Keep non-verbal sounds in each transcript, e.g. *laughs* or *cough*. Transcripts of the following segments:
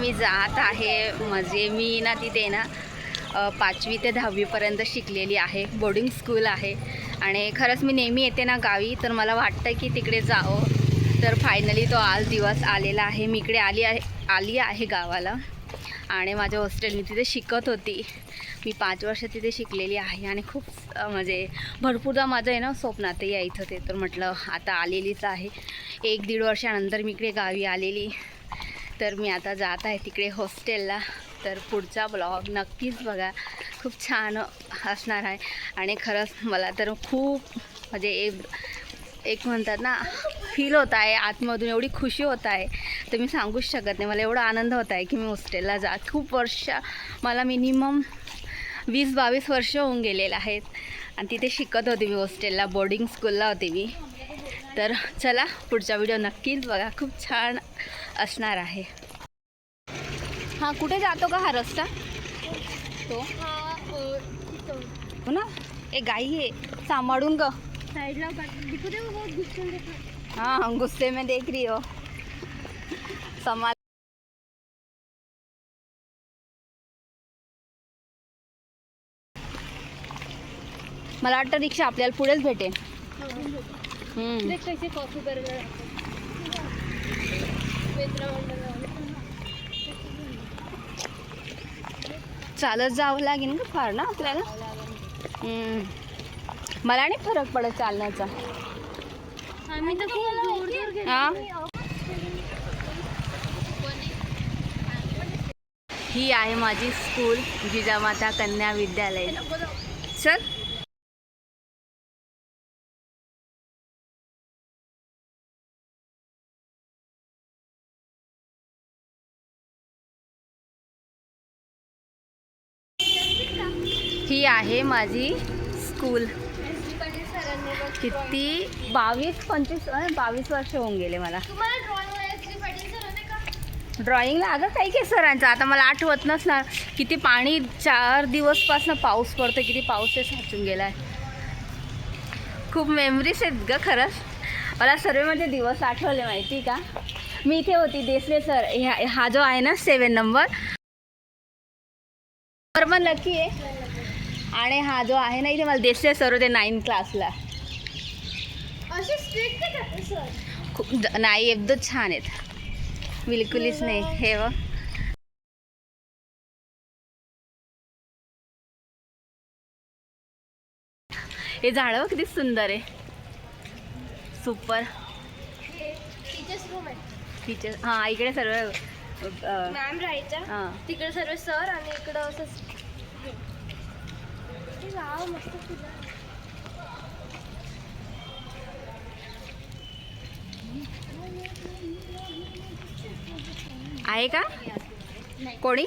मी जात आहे म्हणजे मी ना तिथे ना पाचवी ते दहावीपर्यंत शिकलेली आहे बोर्डिंग स्कूल आहे. आणि खरंच मी नेहमी येते ना गावी तर मला वाटतं की तिकडे जावं. तर फायनली तो आज दिवस आलेला आहे. मी इकडे आली आहे आली आहे गावाला. आणि माझ्या हॉस्टेल मी तिथे शिकत होती. मी पाच वर्ष तिथे शिकलेली आहे. आणि खूप म्हणजे भरपूरदा माझं आहे ना स्वप्नात यायचं ते. तर म्हटलं आता आलेलीच आहे. एक दीड वर्षानंतर मी इकडे गावी आलेली. तर मी आता जात आहे तिकडे हॉस्टेलला. तर पुढचा ब्लॉग नक्कीच बघा. खूप छान असणार आहे. आणि खरंच मला तर खूप म्हणजे एक एक म्हणतात ना फील होत आहे. आतमधून एवढी खुशी होत आहे. तर मी सांगूच शकत नाही. मला एवढा आनंद होत आहे की मी हॉस्टेलला जात. खूप वर्ष मला मिनिमम वीस बावीस वर्ष होऊन गेलेलं आहेत. आणि तिथे शिकत होते मी हॉस्टेलला. बोर्डिंग स्कूलला होते मी. तर चला पुढचा व्हिडिओ नक्कीच बघा. खूप छान असणार आहे. हां कुठे जातो का हा रस्ता? तो? हो ना? ए गाई आहे सांभाळून ग. हाँ गुस्से में देख रही हो. संभाल मला वाटतं रिक्षा आपल्याला पुढेच भेटेल. कॉफी बर्गर चालत जावं लागेल ना फार ना आपल्याला. मला नाही फरक पडत चालण्याचा. हा? ही आहे माझी स्कूल जिजामाता कन्या विद्यालय. चल ही आहे माझी स्कूल. किती? बावीस पंचवीस बावीस वर्ष होऊन गेले मला. ड्रॉइंगला अगं काही काही सरांचं. आता मला आठवत नसणार किती पाणी चार दिवसपासून पाऊस पडतो किती पाऊस आहे साचून गेला आहे खूप मेमरीज आहेत ग खरंच. मला सर्वेमध्ये दिवस आठवले माहिती का? मी इथे होती देसले सर. ह्या हा जो आहे ना सेवन नंबर पण लकी आहे. आणि हा जो आहे ना इथे मला देसले सर होते नाईन क्लासला खूप नाही एकदम छान आहेत. बिलकुलच नाही. हे व हे झाडं किती सुंदर आहे. सुपर टीचर्स टीचर हां इकडे सर्व मॅम राहायच्या. हां. तिकडे सर्व सर आणि इकडं असं हे आहे. का? कोणी?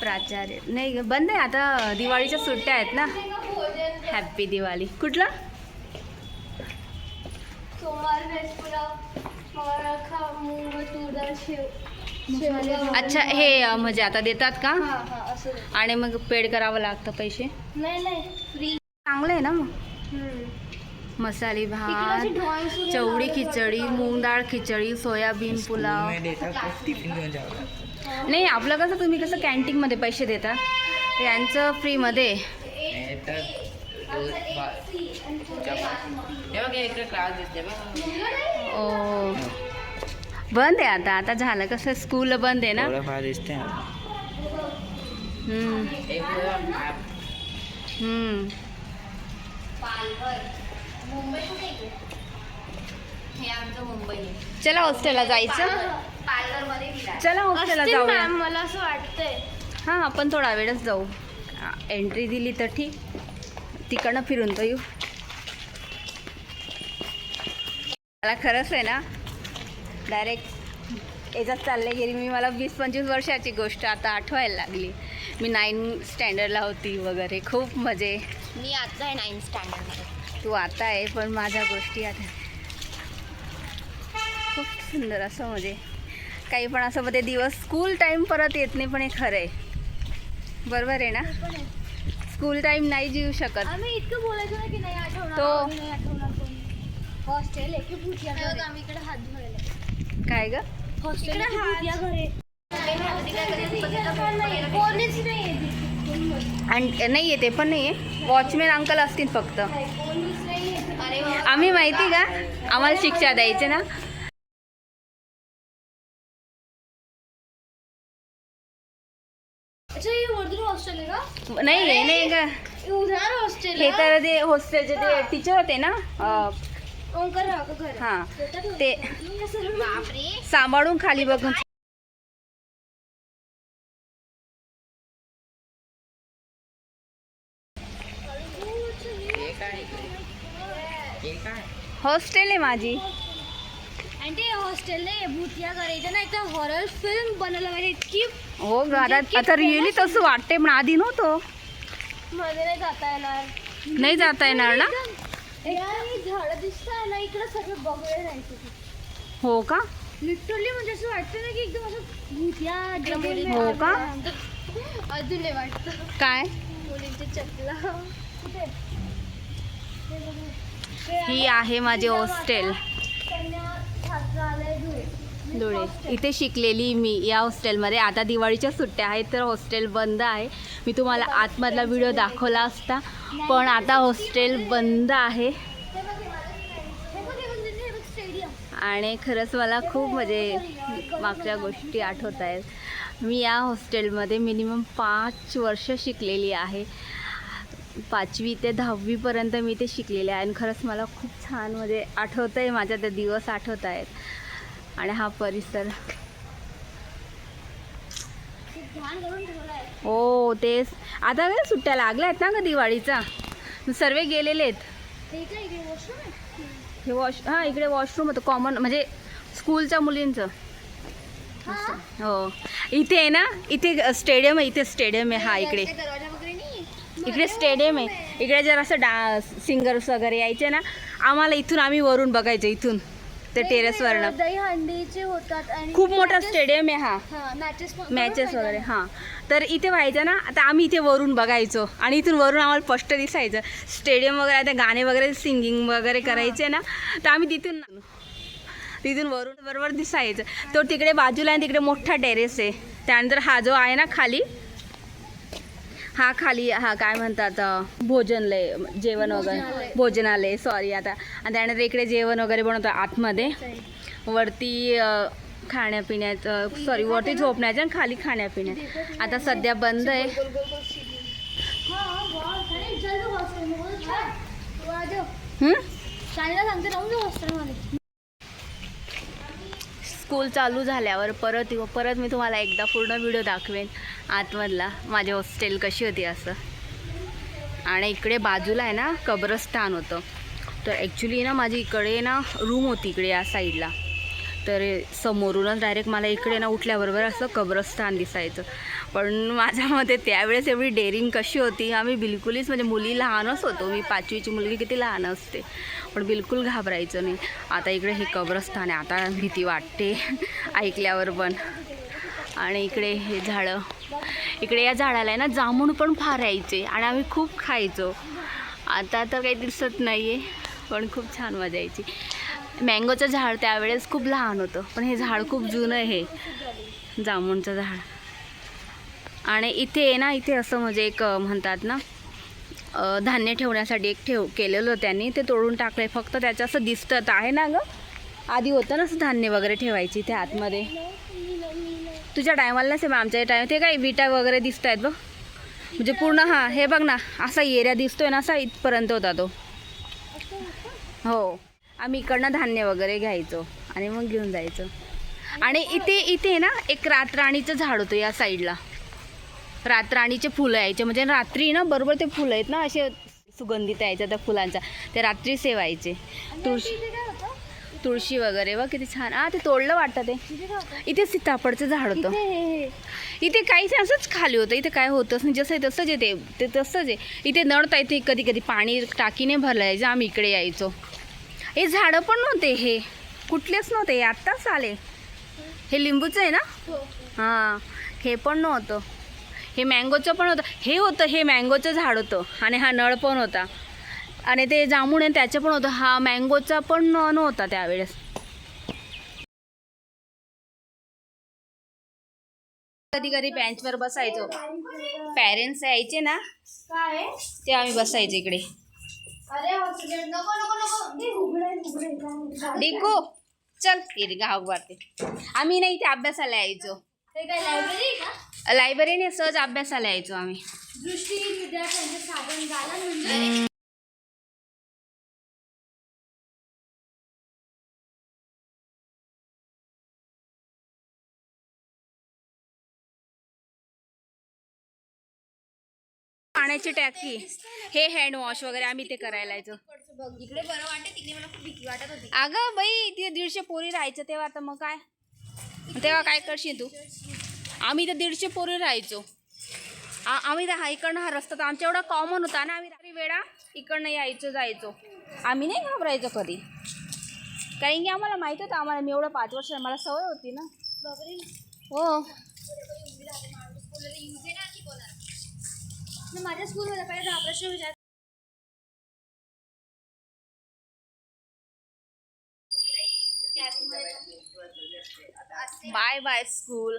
प्राचार्य. नाही बंद आहे आता. दिवाळीच्या सुट्ट्या आहेत ना. हॅप्पी दिवाळी कुठलं सोमवार व्हेज पुलाव मंगळवार खा मूग तूर डाळ शेव शेवगा अच्छा हे म्हणजे आता देतात का? हा हा. आणि मग पेड करावं लागतं पैसे? नाही नाही फ्री. चांगलं आहे ना मग? मसाले भात चवडी खिचडी मूग डाळ खिचडी सोयाबीन पुलाव. नाही आपलं कसं तुम्ही कसं कॅन्टीनमध्ये पैसे देता? यांचं फ्रीमध्ये इकडे क्लास दिसते बघ. ओ. बंद आहे आता. आता झालं कसं? स्कूल बंद आहे ना? दिसते. चला हॉस्टेलला जायचं. चला हॉस्टेलला मॅम मला असं वाटतंय. हां आपण थोडा वेळच जाऊ. एंट्री दिली तर ठीक. तिकडनं फिरून तर येऊ. मला खरंच आहे ना डायरेक्ट याच्यात चालले गेली. मी मला वीस पंचवीस वर्षाची गोष्ट आता आठवायला लागली. मी नाईन स्टँडर्डला होती वगैरे. खूप मजे. मी आता आहे नाईन स्टँडर्डमध्ये तू आता आहे पण माझ्या गोष्टी आता खूप सुंदर असं म्हणजे काही पण असं मध्ये दिवस स्कूल टाईम परत येत नाही पण हे खरं आहे. बरोबर आहे ना? आहे. स्कूल टाईम नाही जीव शकत. आम्ही इतकं बोलायचो ना की नाही आठवणार तो- आम्ही नाही आठवणार कोणी. हॉस्टेल आहे की भूतिया घर आहे? आम्ही इकडे हात धुवायला. काय ग? हॉस्टेल आहे की भूतिया घर. आहे? कोणीच नाही आहे. आणि नाही आहे ते पण नाही आहे वॉचमॅन अंकल असतील फक्त. कोणीच नाही आहे. आम्ही माहिती का? आम्हाला शिक्षा द्यायचे ना? नाही नाही का हे उधार हॉस्टेल तर ते हॉस्टेलचे ते टीचर होते ना हा. ते सांभाळून खाली बघून. काय? इकडे? काय? हॉस्टेल आहे माझी. आणि ते हॉस्टेल नाही भूतिया घर आहे. इथं ना एकदा हॉरर फिल्म बनवलं पाहिजे. इतकी हो ग आता आता रिअली तसं वाटते पण आधी नव्हतं. मध्ये नाही जाता येणार. नाही जाता येणार ना? झाड दिसत आहे ना इकडे सगळं बघायला राहायचं हो का? लिटरली म्हणजे असं वाटतं ना की एकदम असं भूतिया जंगल हो का? अजून नाही वाटतं. काय? मुलींचे चपला कुठे? हे बघा. ते ही आहे माझी हॉस्टेल धुळे इथे शिकलेली मी या हॉस्टेलमध्ये. आता दिवाळीच्या सुट्ट्या आहेत तर हॉस्टेल बंद आहे. मी तुम्हाला आतमधला व्हिडिओ दाखवला असता पण आता हॉस्टेल बंद आहे. आणि खरंच मला खूप म्हणजे मागच्या गोष्टी आठवत आहेत. मी या हॉस्टेलमध्ये मिनिमम पाच वर्ष शिकलेली आहे. पाचवी ते दहावीपर्यंत मी ते शिकलेले आहे. आणि खरंच मला खूप छान म्हणजे आठवतं आहे माझ्या ते दिवस आठवत आहेत. आणि हा परिसर. हो तेच. आता काय सुट्ट्या लागल्या आहेत ना ग दिवाळीचा? सर्व गेलेले आहेत. हे वॉश हां इकडे वॉशरूम होतं. कॉमन म्हणजे स्कूलच्या मुलींचं. हो. इथे आहे ना इथे स्टेडियम आहे इथे स्टेडियम आहे. हा इकडे. इकडे स्टेडियम आहे. इकडे जर असं डा सिंगर्स वगैरे यायचे ना. आम्हाला इथून आम्ही वरून बघायचं इथून. ते टेरेसवरनं. दही हंडीचे होतात आणि खूप मोठा स्टेडियम आहे हा. हा मॅचेस मॅचेस वगैरे हां. तर इथे व्हायचं ना आता आम्ही इथे वरून बघायचो आणि इथून वरून आम्हाला स्पष्ट दिसायचं. स्टेडियम वगैरे आता गाणे वगैरे सिंगिंग वगैरे करायचे ना तर आम्ही तिथून तिथून वरून बरोबर दिसायचं. तो तिकडे बाजूला आहे तिकडे मोठा टेरेस आहे. त्यानंतर हा जो आहे ना खाली हा खाली हा काय म्हणतात भोजनलय जेवण वगैरे. भोजनालय. सॉरी आता. आणि त्यानंतर इकडे जेवण वगैरे बनवतो आतमध्ये. वरती खाण्यापिण्याचं सॉरी वरती झोपण्याचं आणि खाली खाण्यापिण्याचं आता सध्या बंद आहे. सांगते स्कूल चालू झाल्यावर परत येऊ. परत मी तुम्हाला एकदा पूर्ण व्हिडिओ दाखवेन आतमधला. माझी हॉस्टेल कशी होती असं. आणि इकडे बाजूला आहे ना कब्रस्तान होतं. तर ॲक्च्युली ना माझी इकडे ना रूम होती इकडे या साईडला तर समोरूनच डायरेक्ट मला इकडे ना उठल्याबरोबर असं कब्रस्तान दिसायचं. पण माझ्या मते त्यावेळेस एवढी डेअरिंग कशी होती आम्ही बिलकुलच म्हणजे मुली लहानच होतो मी पाचवीची मुलगी किती लहान असते पण बिलकुल घाबरायचं नाही. आता इकडे हे कब्रस्थान आहे आता भीती वाटते *laughs* ऐकल्यावर पण. आणि इकडे हे झाडं इकडे या झाडाला आहे ना जांभूळ पण फार यायचे आणि आम्ही खूप खायचो. आता तर काही दिसत नाही आहे पण खूप छान मजा यायची. मँगोचं झाड त्यावेळेस खूप लहान होतं पण हे झाड खूप जुनं आहे. हे जांभूळचं झाड. आणि इथे आहे ना इथे असं म्हणजे एक म्हणतात ना धान्य ठेवण्यासाठी एक ठेव केलेलं त्यांनी. ते तोडून टाकले फक्त त्याचं असं दिसतं तर आहे ना गं? आधी होतं ना असं धान्य वगैरे ठेवायची इथे आतमध्ये. तुझ्या टायमाला नसेल मग आमच्या टायम ते काय विटा वगैरे दिसत आहेत बघ. म्हणजे पूर्ण हां हे बघ ना असा एरिया दिसतोय ना असा इथपर्यंत होता तो. हो. आम्ही इकडनं धान्य वगैरे घ्यायचो आणि मग घेऊन जायचो. आणि इथे इथे ना एक रातराणीचं झाड होतं या साईडला. रातराणीचे फुलं यायचे. म्हणजे रात्री ना बरोबर ते फुलं आहेत ना असे सुगंधित यायच्या त्या फुलांचा. ते रात्री सेवायचे. तुळशी तुळशी वगैरे. वा किती छान. हा ते तोडलं वाटतं ते. इथे सीताफळचं झाड होतं. इथे काहीच असंच खाली होतं. इथे काय होतंच नाही. जसं आहे तसंच येते ते. तसंच आहे. इथे नळता इथे कधी कधी पाणी टाकीने भरलं यायचं आम्ही इकडे यायचो. हे झाडं पण नव्हते हे. कुठलेच नव्हते. हे आत्ताच आले. हे लिंबूचं आहे ना? हो. हां. हे पण नव्हतं. हे मँगोचं पण होतं. हे होतं हे मँगोचं झाड होतं आणि हा नळ पण होता. आणि ते जांभूळ आहे त्याचं पण होतं. हा मँगोचा पण नव्हता त्यावेळेस. कधी कधी बेंचवर बसायचो. पॅरेंट्स यायचे ना ते आम्ही बसायचे इकडे. ते डिको चल गाव वाटते आम्ही नाही इथे अभ्यासाला यायचो. ते लायब्ररीने सहज अभ्यासाला यायचो आम्ही. दृष्टीहीन विद्यार्थ्यांचे साधन दालन म्हणजे पाण्याची टॅकी हे हँड वॉश वगैरे आम्ही ते करायला यायचो. इकडे बरं वाटते तिकडे मला खूप भीती वाटत होती. अगं बाई तिथे दीडशे पोरी राहायचं तेव्हा आता मग काय? तेव्हा काय करशील तू? आम्ही तर दीडशे पोरी राहायचो. आम्ही तर हा इकडनं हा रस्ता तर आमच्या एवढा कॉमन होता ना आम्ही रात्री वेळा इकडनं यायचो जायचो. आम्ही नाही घाबरायचो कधी. कारण की आम्हाला माहीत होतं आम्हाला मी एवढं पाच वर्ष मला सवय होती ना. हो. माझ्या स्कूलमध्ये पहिले दहा प्रश्न विचार बाय बाय स्कूल